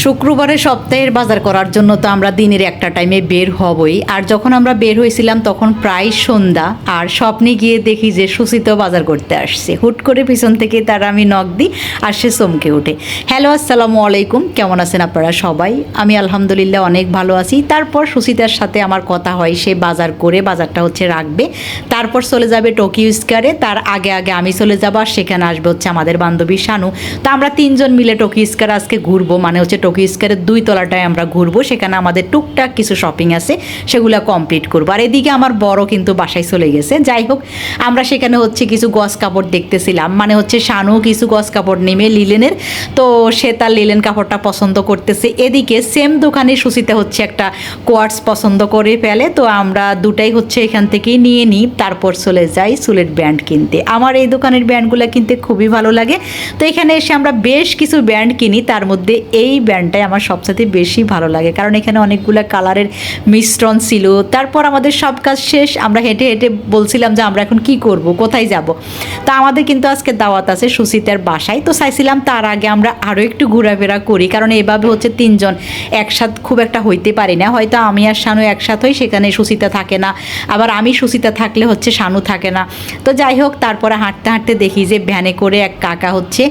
শুক্রবারে সপ্তাহের বাজার করার জন্য তো আমরা দিনের একটা টাইমে বের হবই। আর যখন আমরা বের হয়েছিলাম, তখন প্রায় সন্ধ্যা। আর স্বপ্নে গিয়ে দেখি যে সুচিত বাজার করতে আসছে। হুট করে পিছন থেকে তার আমি নখ দিই আর সে চমকে ওঠে। হ্যালো আসসালামু আলাইকুম। কেমন আছেন আপনারা সবাই? আমি আলহামদুলিল্লাহ অনেক ভালো আছি। তারপর সুচিতার সাথে আমার কথা হয়, সে বাজার করে বাজারটা হচ্ছে রাখবে। তারপর চলে যাবে টোকিও স্কারে তার আগে আগে আমি চলে যাব আর সেখানে আসবে হচ্ছে আমাদের বান্ধবী শানু। তো আমরা তিনজন মিলে টোকিও স্কার আজকে ঘুরবো মানে হচ্ছে টোকিও স্কারের দুই তলাটায় আমরা ঘুরবো, সেখানে আমাদের টুকটাক কিছু শপিং আছে, সেগুলো কমপ্লিট করব। আর এদিকে আমার বড় কিন্তু বাসায় চলে গেছে। যাই হোক, আমরা সেখানে হচ্ছে কিছু গস কাপড় দেখতেছিলাম। মানে হচ্ছে শানু কিছু গস কাপড় নেমে লিলেনের, তো সে তার লিলেন কাপড়টা পছন্দ করতেছে। এদিকে সেম দোকানে সুচিতে হচ্ছে একটা কোয়ার্টস পছন্দ করে ফেলে, তো আমরা দুটাই হচ্ছে এখান থেকেই নিয়ে নিই, তারপর চলে যাই চুলের ব্যান্ড কিনতে। আমার এই দোকানের ব্যান্ডগুলো কিনতে খুবই ভালো লাগে। তো এখানে এসে আমরা বেশ কিছু ব্যান্ড কিনি, তার মধ্যে এই ব্যান্ডটাই আমার সবচেয়ে বেশি ভালো লাগে। কারণ এখানে অনেকগুলো কালারের মিশ্রণ ছিল। তারপর আমাদের সব কাজ শেষ। আমরা হেঁটে হেঁটে বলছিলাম যে আমরা এখন কি করব, কোথায় যাব? তা আমাদের কিন্তু আজকে দাওয়াত আছে সুচিতার বাসায়। তো চাইছিলাম তার আগে আমরা আরও একটু ঘোরাফেরা করি। কারণ এভাবে হচ্ছে তিনজন একসাথে খুব একটা হইতে পারি না। হয়তো আমি আর শানু একসাথে হই, সেখানে সুচিতা থাকে না। আবার আমি সুচিতা থাকলে হচ্ছে শানু থাকে না। তো যাই হোক, তারপরে হাঁটতে হাঁটতে দেখি যে ভ্যানে করে এক কাকা হচ্ছে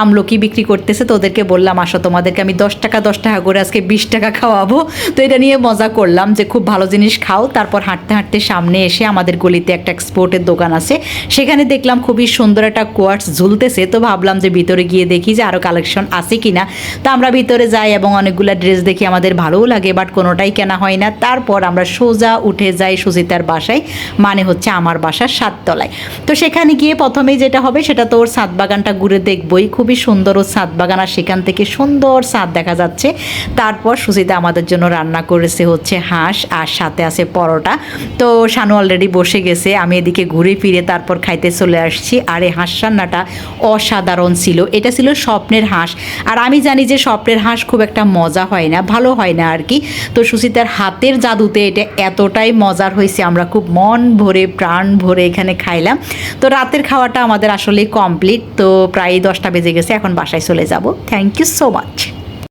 আমলকি বিক্রি করতেছে। তো ওদেরকে বললাম, আসো তোমাদেরকে আমি দশ টাকা দশ টাকা করে আজকে বিশ টাকা খাওয়াবো। তো এটা নিয়ে মজা করলাম যে খুব ভালো জিনিস খাও। তারপর হাঁটতে হাঁটতে সামনে এসে আমাদের গলিতে একটা এক্সপোর্টের দোকান আছে। সেখানে দেখলাম খুবই সুন্দর একটা কোয়ার্টস ঝুলতেছে। তো ভাবলাম যে ভিতরে গিয়ে দেখি যে আরও কালেকশন আছে কি না তো আমরা ভিতরে যাই এবং অনেকগুলো ড্রেস দেখি, আমাদের ভালোও লাগে, বাট কোনোটাই কেনা হয় না। তারপর আমরা সোজা উঠে যাই সুচিতার বাসায় মানে হচ্ছে আমার বাসার সাততলায়। তো সেখানে গিয়ে প্রথমেই যেটা হবে সেটা তো ওর ছাদ বাগানটা ঘুরে দেখবই। খুবই সুন্দর ওর ছাদ বাগান আর সেখান থেকে সুন্দর ছাদ দেখা যাচ্ছে। তারপর সুচিতা আমাদের জন্য রান্না করেছে হচ্ছে হাঁস আর সাথে আছে পরোটা। তো শানু অলরেডি বসে গেছে, আমি এদিকে ঘুরে ফিরে তারপর খাইতে চলে আসছি। আর এই হাঁস রান্নাটা অসাধারণ ছিল। এটা ছিল স্বপ্নের হাঁস। আর আমি জানি যে স্বপ্নের হাঁস খুব একটা মজা হয় না, ভালো হয় না আর কি। তো সুচিতার হাতের জাদুতে এটা এতটাই মজার হয়েছে, আমরা খুব মন ভরে, প্রাণ ভরে এখানে খাইলাম। তো রাতের খাওয়াটা আমাদের আসলে কমপ্লিট তো প্রায় দশটা বেজে গেছে, এখন বাসায় চলে যাব। Thank you so much